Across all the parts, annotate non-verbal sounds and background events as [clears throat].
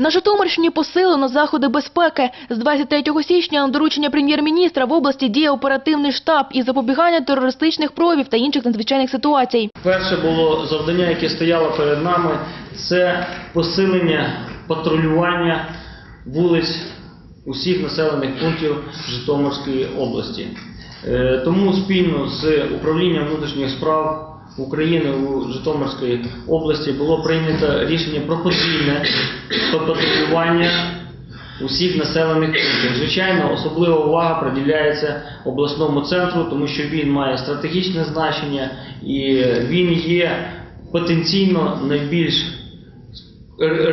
На Житомирщині посилено заходи безпеки. З 23 січня на доручення прем'єр-міністра в області діє оперативний штаб із запобігання терористичних проявів та інших надзвичайних ситуацій. Перше було завдання, яке стояло перед нами, це посилення патрулювання вулиць усіх населених пунктів Житомирської області. Е, Тому спільно з управлінням внутрішніх справ України у Житомирській області було прийнято рішення про подвійне патрулювання усіх населених пунктів. Звичайно, особлива увага приділяється обласному центру, тому що він має стратегічне значення і він є потенційно найбільш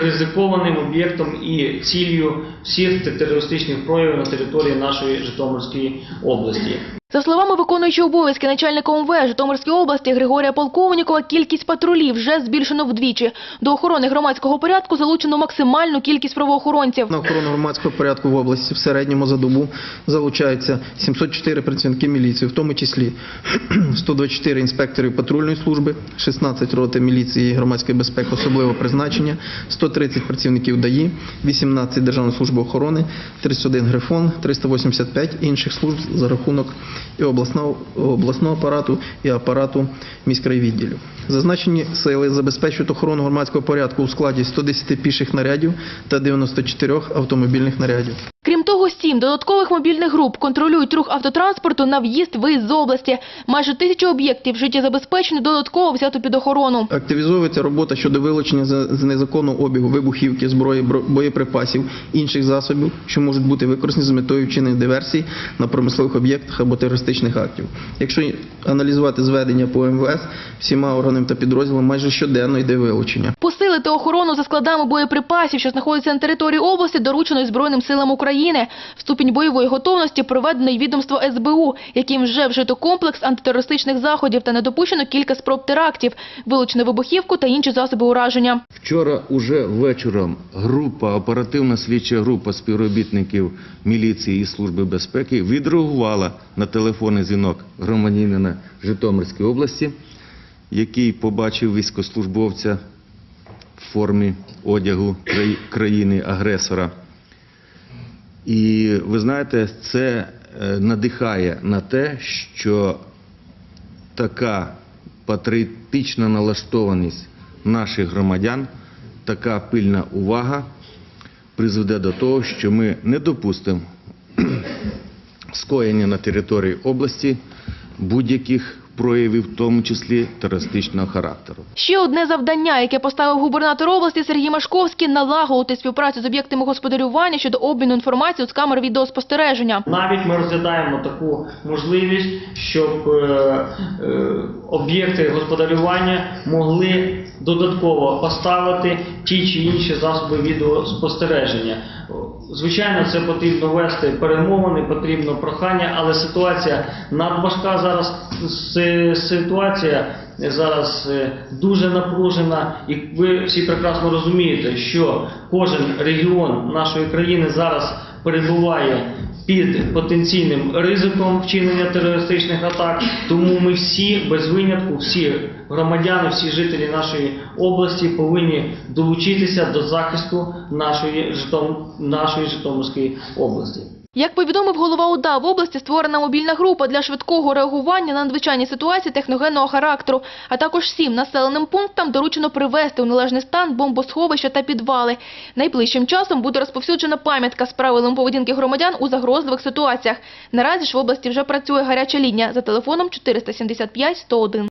ризикованим об'єктом і ціллю всіх терористичних проявів на території нашої Житомирської області. За словами виконуючого обов'язки начальника ОМВ Житомирської області Григорія Полковнікова, кількість патрулів вже збільшено вдвічі. До охорони громадського порядку залучено максимальну кількість правоохоронців. На охорону громадського порядку в області в середньому за добу залучаються 704 працівники міліції, в тому числі [clears throat] 124 інспекторів патрульної служби, 16 роти міліції громадської безпеки особливого призначення, 130 працівників ДАІ, 18 Державної служби охорони, 31 грифон, 385 інших служб за рахунок і обласного, обласного апарату і апарату міськрайвідділів. Зазначені сили забезпечують охорону громадського порядку у складі 110 піших нарядів та 94 автомобільних нарядів. Крім того, сім додаткових мобільних груп контролюють рух автотранспорту на в'їзд-виїзд з області. Майже тисячу об'єктів життєзабезпечення додатково взято під охорону. Активізовується робота щодо вилучення з незаконного обігу вибухівки, зброї, бро- боєприпасів, інших засобів, що можуть бути використані з метою вчинення диверсій на промислових об'єктах або терористичних актів. Якщо аналізувати зведення по МВС, всіма органами та підрозділами майже щоденно йде вилучення. Посилити охорону за складами боєприпасів, що знаходяться на території області, доручено Збройним силам України. Ступінь бойової готовності проведений відомство СБУ, яким вже вжито комплекс антитерористичних заходів та не допущено кілька спроб терактів, вилучено вибухівку та інші засоби ураження. Вчора уже вечором група, оперативна слідча група співробітників міліції і Служби безпеки відреагувала на телефонний дзвінок громадянина Житомирської області, який побачив військослужбовця в формі одягу країни-агресора. І ви знаєте, це е, надихає на те, що така патріотична налаштованість наших громадян, така пильна увага призведе до того, що ми не допустимо [clears throat] скоєння на території області будь-яких проявів, в тому числі терористичного характеру. Ще одне завдання, яке поставив губернатор області Сергій Машковський – налагодити співпрацю з об'єктами господарювання щодо обміну інформацією з камер відеоспостереження. Навіть ми розглядаємо таку можливість, щоб е, е, об'єкти господарювання могли додатково поставити ті чи інші засоби відеоспостереження. Звичайно, це потрібно вести перемовини, потрібно прохання, але ситуація надважка зараз. С- Ситуація зараз е, дуже напружена, і ви всі прекрасно розумієте, що кожен регіон нашої країни зараз перебуває під потенційним ризиком вчинення терористичних атак. Тому ми всі без винятку, всі громадяни, всі жителі нашої області повинні долучитися до захисту нашої нашої Житомирської області. Як повідомив голова ОДА, в області створена мобільна група для швидкого реагування на надзвичайні ситуації техногенного характеру, а також всім населеним пунктам доручено привести у належний стан бомбосховища та підвали. Найближчим часом буде розповсюджена пам'ятка з правилами поведінки громадян у загрозливих ситуаціях. Наразі ж в області вже працює гаряча лінія за телефоном 475 101.